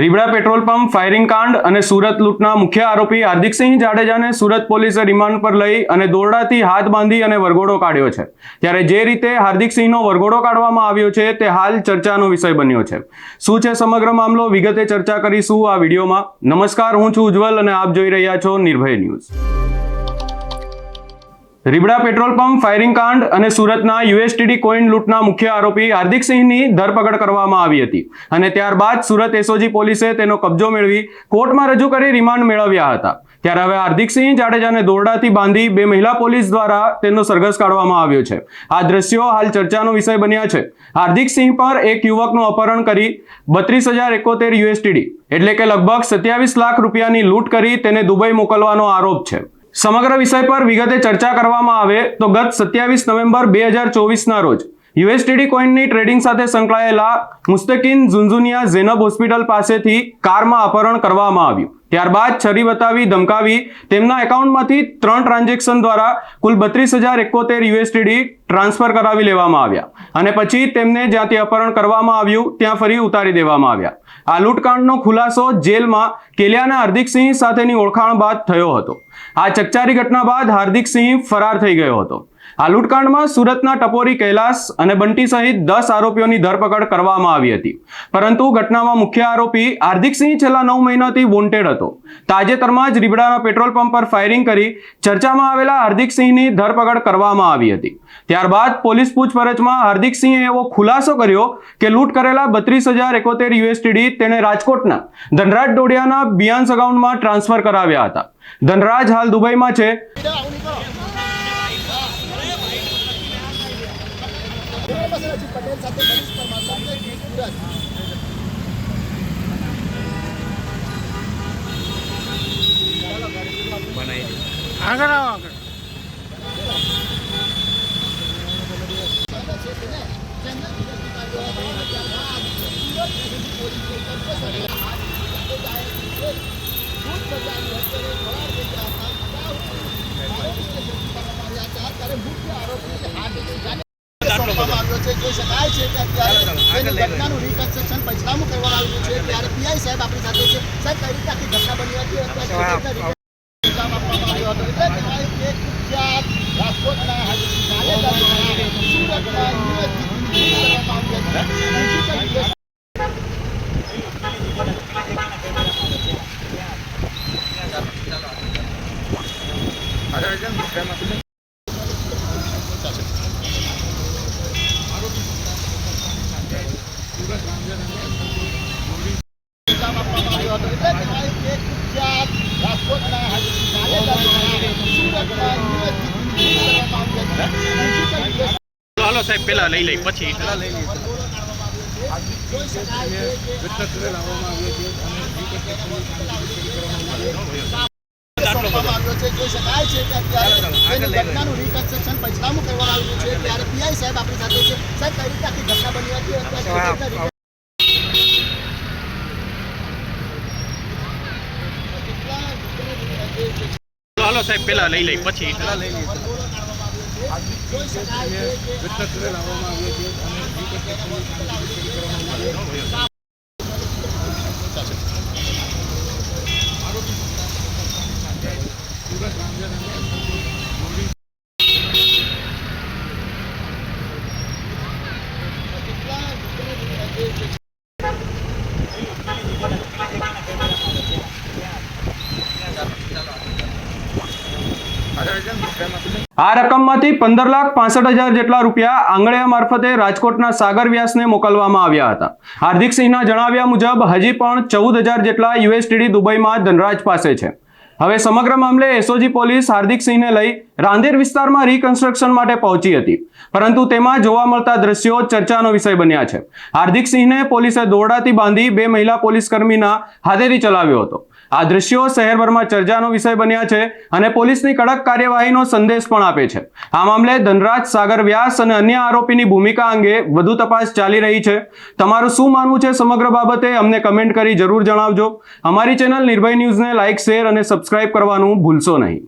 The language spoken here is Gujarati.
રીબડા પેટ્રોલ પંપ, ફાયરિંગ કાંડ અને સુરત લૂંટના મુખ્ય આરોપી હાર્દિકસિંહ જાડેજાને સુરત પોલીસે રિમાન્ડ પર લઈ અને દોરડાથી હાથ બાંધી અને વરઘોડો કાઢ્યો છે. ત્યારે જે રીતે હાર્દિકસિંહનો વરઘોડો કાઢવામાં આવ્યો છે, તે હાલ ચર્ચાનો વિષય બન્યો છે. શું છે સમગ્ર મામલો? વિગતે ચર્ચા કરીશું આ વિડીયોમાં. નમસ્કાર, હું છું ઉજ્જવલ અને આપ જોઈ રહ્યા છો Nirbhay news. Ribada petrol pump, firing કાંડ અને સુરતના યુએસટીડી કોઈન લૂંટના મુખ્ય આરોપી હાર્દિક સિંહની ધરપકડ કરવામાં આવી હતી. અને ત્યારબાદ સુરત એસઓજી પોલીસે તેનો કબજો મેળવી કોર્ટમાં રજૂ કરી રિમાન્ડ મેળવ્યા હતા. ત્યારે હવે હાર્દિકસિંહ જાડેજાને દોરડાથી બાંધી બે મહિલા પોલીસ દ્વારા તેનો સરઘસ કાઢવામાં આવ્યો છે. આ દ્રશ્યો હાલ ચર્ચાનો વિષય બન્યા છે. હાર્દિકસિંહ પર એક યુવકનું અપહરણ કરી બત્રીસ હજાર એકોતેર યુએસટીડી, એટલે કે લગભગ સત્યાવીસ લાખ રૂપિયાની લૂંટ કરી તેને દુબઈ મોકલવાનો આરોપ છે. સમગ્ર વિષય પર વિગતે ચર્ચા કરવામાં આવે તો ગત સત્યાવીસ નવેમ્બર બે હજાર ચોવીસના રોજ યુએસટીડી કોઈનની ટ્રેડિંગ સાથે સંકળાયેલા મુસ્તકીન ઝુંઝુનિયા ઝેનબ હોસ્પિટલ પાસેથી કારમાં અપહરણ કરવામાં આવ્યું. ત્યારબાદ છરી બતાવી, ધમકાવી, તેમના એકાઉન્ટમાંથી ત્રણ ટ્રાન્ઝેક્શન દ્વારા કુલ બત્રીસ હજાર એકોતેર યુએસટીડી ટ્રાન્સફર કરાવી લેવામાં આવ્યા. અને પછી તેમને જ્યાંથી અપહરણ કરવામાં આવ્યું, ત્યાં ફરી ઉતારી દેવામાં આવ્યા. આ લૂંટકાંડનો ખુલાસો જેલમાં કેલિયાના હાર્દિકસિંહ સાથેની ઓળખાણ બાદ થયો હતો. આ ચકચારી ઘટના બાદ હાર્દિકસિંહ ફરાર થઈ ગયો હતો. આ લૂંટકાંડમાં સુરતના ટપોરી કૈલાસ અને બંટી સહિત દસ આરોપીઓની ધરપકડ કરવામાં આવી હતી. પરંતુ ઘટનામાં મુખ્ય આરોપી હાર્દિકસિંહ છેલ્લા નવ મહિનાથી વોન્ટેડ હતો. તાજેતરમાં જ રીબડાના પેટ્રોલ પંપ પર ફાયરિંગ કરી ચર્ચામાં આવેલા હાર્દિકસિંહની ધરપકડ કરવામાં આવી હતી. ત્યારબાદ પોલીસ પૂછપરછમાં હાર્દિકસિંહે એવો ખુલાસો કર્યો કે લૂંટ કરેલા બત્રીસ હજાર એકોતેર યુએસટીડી તેણે રાજકોટના ધનરાજ ડોડિયાના બિયાન્સ અકાઉન્ટમાં ટ્રાન્સફર કરાવ્યા હતા. ધનરાજ હાલ દુબઈમાં છે. પટેલ સાથે મનીષ પરમાર સાથે સુરત. આગળ આવો આગળ. સોંપવામાં આવ્યો છે જોઈ શકાય છે કે અત્યારે તેની ઘટનાનું રિકન્સ્ટ્રક્શન પંચનામું કરવામાં આવ્યું છે ત્યારે પીઆઈ સાહેબ આપણી સાથે છે. સાહેબ કઈ રીતે આખી ઘટના બની હતી? અત્યારે આપવામાં આવ્યો હતો? એટલે કહેવાય કે કુખ્યાત રાજકોટના સુરતના કરવામાં હતી ઇલ્ઝામ આપવામાં આવ્યો હતો એટલે કહેવાય કે કુખ્યાત રાજકોટના હાજી જાડેજા દ્વારા સુરતના યુએસજી કરવામાં આવી હતી હાલો સાહેબ પેલા લઈ લઈ પછી. જોઈ શકાય છે કે સોંપવામાં આવ્યો પેલા લઈ લઈ છે કે અત્યારે તેની ઘટનાનું રિકન્સ્ટ્રક્શન પંચનામું કરવામાં આવ્યું છે ત્યારે પીઆઈ સાહેબ આપણી સાથે છે આ રકમમાંથી પંદર લાખ પાસઠ હજાર જેટલા રૂપિયા આંગળિયા મારફતે રાજકોટના સાગર વ્યાસને મોકલવામાં આવ્યા હતા. હાર્દિકસિંહના જણાવ્યા મુજબ, હજી પણ ચૌદ હજાર જેટલા યુએસટીડી દુબઈમાં ધનરાજ પાસે છે. હવે સમગ્ર મામલે એસઓજી પોલીસ હાર્દિક સિંહને લઈ રાંદેર વિસ્તારમાં રિકન્સ્ટ્રક્શન માટે પહોંચી હતી. પરંતુ તેમાં જોવા મળતા દ્રશ્યો ચર્ચાનો વિષય બન્યા છે. હાર્દિકસિંહને પોલીસે દોરડાથી બાંધી બે મહિલા પોલીસ કર્મીના હાથેથી ચલાવ્યો હતો. આ દ્રશ્યો શહેરભરમાં ચર્ચાનો વિષય બન્યા છે અને પોલીસની કડક કાર્યવાહીનો સંદેશ પણ આપે છે. આ મામલે ધનરાજ સાગર વ્યાસ અને અન્ય આરોપીની ભૂમિકા અંગે વધુ તપાસ ચાલી રહી છે. તમારું શું માનવું છે સમગ્ર બાબતે અમને કમેન્ટ કરી જરૂર જણાવજો. અમારી ચેનલ નિર્ભય ન્યૂઝને લાઇક, શેર અને સબસ્ક્રાઇબ કરવાનું ભૂલશો નહીં.